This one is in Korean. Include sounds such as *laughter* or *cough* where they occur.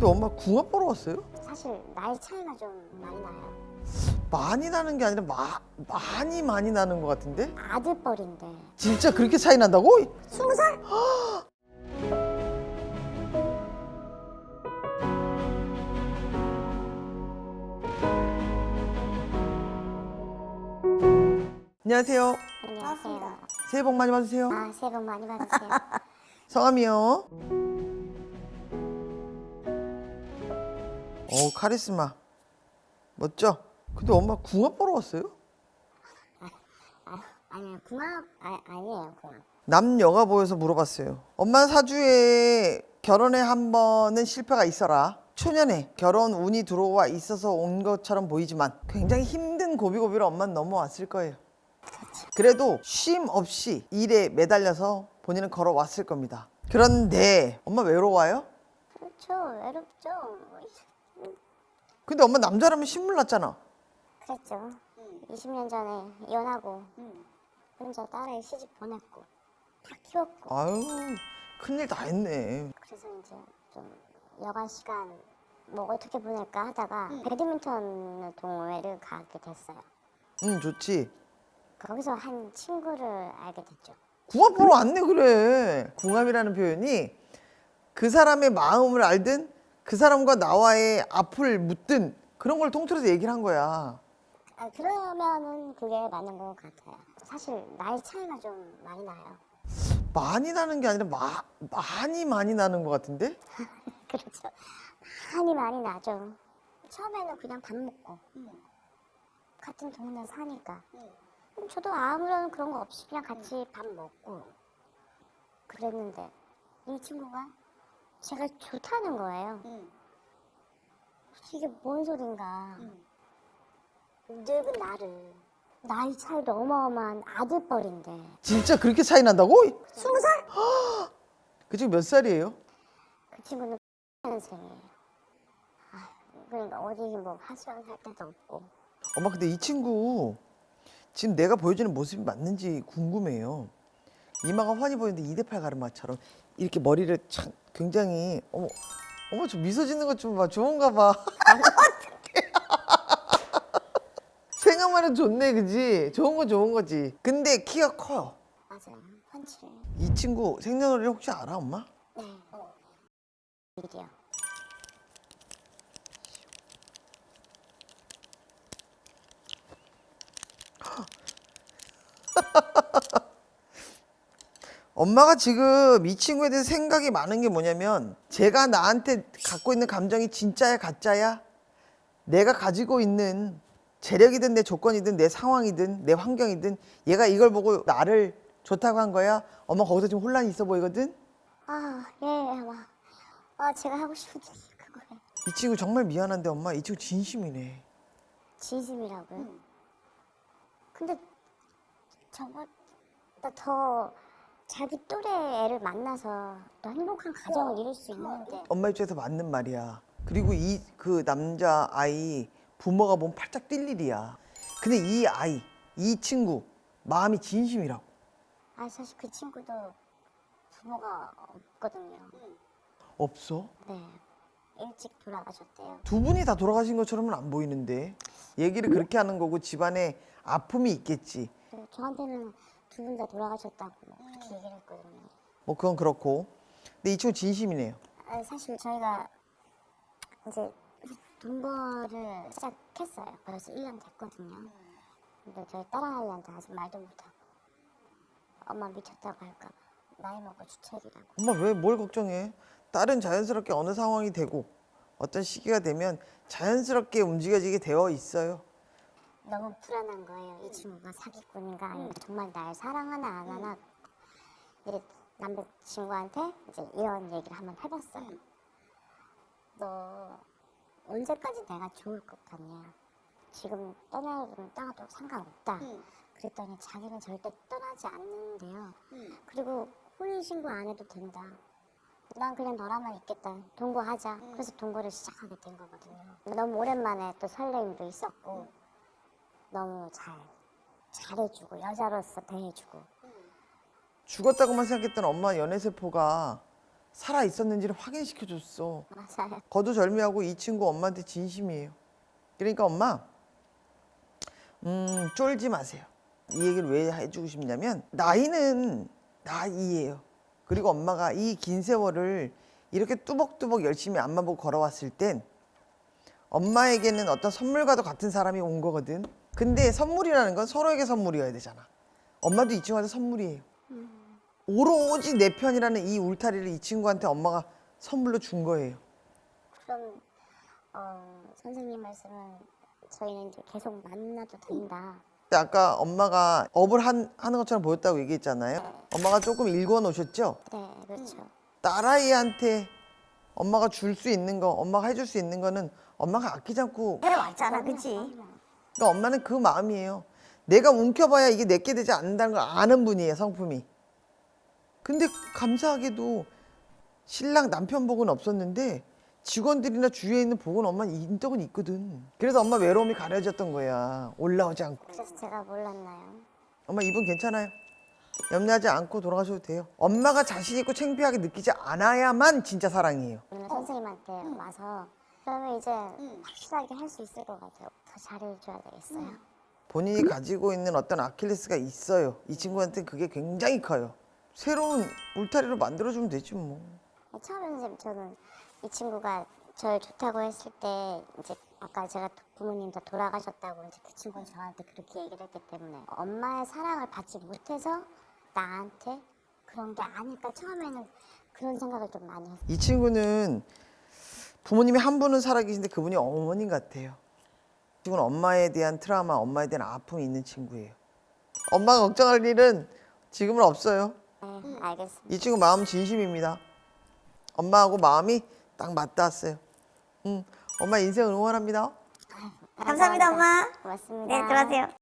근데 엄마 궁합 보러 왔어요? 사실 나이 차이가 좀 많이 나요. 많이 나는 게 아니라 마, 많이 많이 나는 것 같은데? 아들뻘인데 진짜 그렇게 차이 난다고? 스무 살? *gasps* 안녕하세요. 안녕하세요. 새해 복 많이 받으세요. 아 새해 복 많이 받으세요. *laughs* 성함이요. 오 카리스마 멋져. 근데 엄마 궁합 보러 왔어요? 아, 아니요 궁합 아, 아니에요 궁합. 남녀가 보여서 물어봤어요. 엄마 사주에 결혼에 한 번은 실패가 있어라. 초년에 결혼 운이 들어와 있어서 온 것처럼 보이지만 굉장히 힘든 고비고비를 엄마는 넘어왔을 거예요. 그래도 쉼 없이 일에 매달려서 본인은 걸어왔을 겁니다. 그런데 엄마 외로워요? 그렇죠 외롭죠. 근데 엄마 남자라면 신물 났잖아. 그랬죠. 20년 전에 이혼하고 혼자 딸애 시집 보냈고 다 키웠고 아유 큰일 다 했네. 그래서 이제 좀 여가 시간 뭐 어떻게 보낼까 하다가 배드민턴 동호회를 가게 됐어요. 응 좋지. 거기서 한 친구를 알게 됐죠. 궁합 보러 왔네 그래. 궁합이라는 표현이 그 사람의 마음을 알든 그 사람과 나와의 앞을 묻든 그런 걸 통틀어서 얘기를 한 거야. 아, 그러면은 그게 맞는 것 같아요. 사실 나이 차이가 좀 많이 나요. 많이 나는 게 아니라 마, 많이 많이 나는 것 같은데? *laughs* 그렇죠. 많이 많이 나죠. 처음에는 그냥 밥 먹고 같은 동네 사니까 그럼 저도 아무런 그런 거 없이 그냥 같이 밥 먹고 그랬는데 이 친구가 제가 좋다는 거예요. 이게 뭔 소린가. 늙은 나를 나이 차이도 어마어마한 아들뻘인데 진짜 그렇게 차이 난다고? 스무 살? *gasps* 그 친구 몇 살이에요? 그 친구는 년생이에요. 아, 그러니까 어디 뭐 하소연 할 데도 없고. 엄마 근데 이 친구 지금 내가 보여주는 모습이 맞는지 궁금해요. 이마가 환히 보이는데 이대팔 가르마처럼 이렇게 머리를 참 굉장히 어머 어머 저 미소 짓는 것 좀 봐 좋은가 봐. *laughs* 생각만 해도 좋네 그지? 좋은 거 좋은 거지. 근데 키가 커요. 맞아요. 펀치. 이 친구 생년월일 혹시 알아 엄마? 네. 일이요. 엄마가 지금 이 친구에 대해서 생각이 많은 게 뭐냐면 제가 나한테 갖고 있는 감정이 진짜야 가짜야? 내가 가지고 있는 재력이든 내 조건이든 내 상황이든 내 환경이든 얘가 이걸 보고 나를 좋다고 한 거야? 엄마 거기서 지금 혼란이 있어 보이거든? 아, 예, 와. 아, 제가 하고 싶은 게 그거예요. 이 친구 정말 미안한데 엄마 이 친구 진심이네 진심이라고요? 근데 저보다 더 자기 또래 애를 만나서 더 행복한 가정을 이룰 수 있는데 엄마 입장에서 맞는 말이야 그리고 이 그 남자 아이 부모가 보면 팔짝 뛸 일이야 근데 이 아이 이 친구 마음이 진심이라고 아 사실 그 친구도 부모가 없거든요. 없어? 네. 일찍 돌아가셨대요. 두 분이 다 돌아가신 것처럼은 안 보이는데 얘기를 그렇게 하는 거고 집안에 아픔이 있겠지 그 저한테는 두 분 다 돌아가셨다고 그렇게 얘기를 했거든요. 뭐 그건 그렇고 근데 이 친구 진심이네요 아, 사실 저희가 이제 동거를 시작했어요. 벌써 1년 됐거든요. 근데 저희 딸아이한테 아직 말도 못하고 엄마 미쳤다고 할까봐 나이 먹고 주책이라고. 엄마 왜 뭘 걱정해 딸은 자연스럽게 어느 상황이 되고 어떤 시기가 되면 자연스럽게 움직여지게 되어 있어요 너무 불안한 거예요. 이 친구가 사기꾼인가 아니면 정말 날 사랑하나 안 하나. 이제 남자친구한테 이제 이런 얘기를 한번 해봤어요. 너 언제까지 내가 좋을 것 같냐? 지금 떠나면 떠나도 상관없다. 그랬더니 자기는 절대 떠나지 않는데요. 그리고 혼인신고 안 해도 된다. 난 그냥 너랑만 있겠다. 동거하자. 그래서 동거를 시작하게 된 거거든요. 너무 오랜만에 또 설레임도 있었고 너무 잘 잘해주고 여자로서 대해주고 죽었다고만 생각했던 엄마 연애세포가 살아 있었는지를 확인시켜 줬어. 맞아요. 거두절미하고 이 친구 엄마한테 진심이에요. 그러니까 엄마, 음, 쫄지 마세요. 이 얘기를 왜 해주고 싶냐면, 나이는 나이예요. 그리고 엄마가 이 긴 세월을 이렇게 뚜벅뚜벅 열심히 앞만 보고 걸어왔을 땐 엄마에게는 어떤 선물과도 같은 사람이 온 거거든. 근데 선물이라는 건 서로에게 선물이어야 되잖아. 엄마도 이 친구한테 선물이에요. 오로지 내 편이라는 이 울타리를 이 친구한테 엄마가 선물로 준 거예요. 그럼 어, 선생님 말씀은 저희는 이제 계속 만나도 된다. 근데 아까 엄마가 업을 한, 하는 것처럼 보였다고 얘기했잖아요. 엄마가 조금 읽어 놓으셨죠? 네, 그렇죠. 딸아이한테 엄마가 줄 수 있는 거, 엄마가 해줄 수 있는 거는 엄마가 아끼지 않고 해왔잖아, 그치? 그러니까 엄마는 그 마음이에요. 내가 움켜봐야 이게 내게 되지 않는다는 걸 아는 분이에요, 성품이. 근데 감사하게도 신랑 남편 복은 없었는데 직원들이나 주위에 있는 복은 엄마 인덕은 있거든. 그래서 엄마 외로움이 가려졌던 거야. 올라오지 않고. 그래서 제가 몰랐나요? 엄마 이분 괜찮아요. 염려하지 않고 돌아가셔도 돼요. 엄마가 자신 있고 창피하게 느끼지 않아야만 진짜 사랑이에요. 오늘 선생님한테 와서 그러면 이제 확실하게 할 수 있을 것 같아요. 더 잘해줘야 되겠어요. 본인이 가지고 있는 어떤 아킬레스가 있어요. 이 친구한테 그게 굉장히 커요. 새로운 울타리로 만들어주면 되지 뭐. 처음에는 저는 이 친구가 저를 좋다고 했을 때 이제 아까 제가 도- 부모님 다 돌아가셨다고 이제 그 친구는 저한테 그렇게 얘기를 했기 때문에 엄마의 사랑을 받지 못해서 나한테 그런 게 아닐까 처음에는 그런 생각을 좀 많이 했어요. 이 친구는 부모님이 한 분은 살아계신데 그분이 어머님 같아요. 이 친구는 엄마에 대한 트라우마, 엄마에 대한 아픔이 있는 친구예요. 엄마가 걱정할 일은 지금은 없어요. 네, 알겠습니다. 이 친구 마음 진심입니다. 엄마하고 마음이 딱 맞닿았어요. 응, 엄마 인생 응원합니다. 감사합니다, 엄마. 고맙습니다. 네, 들어가세요.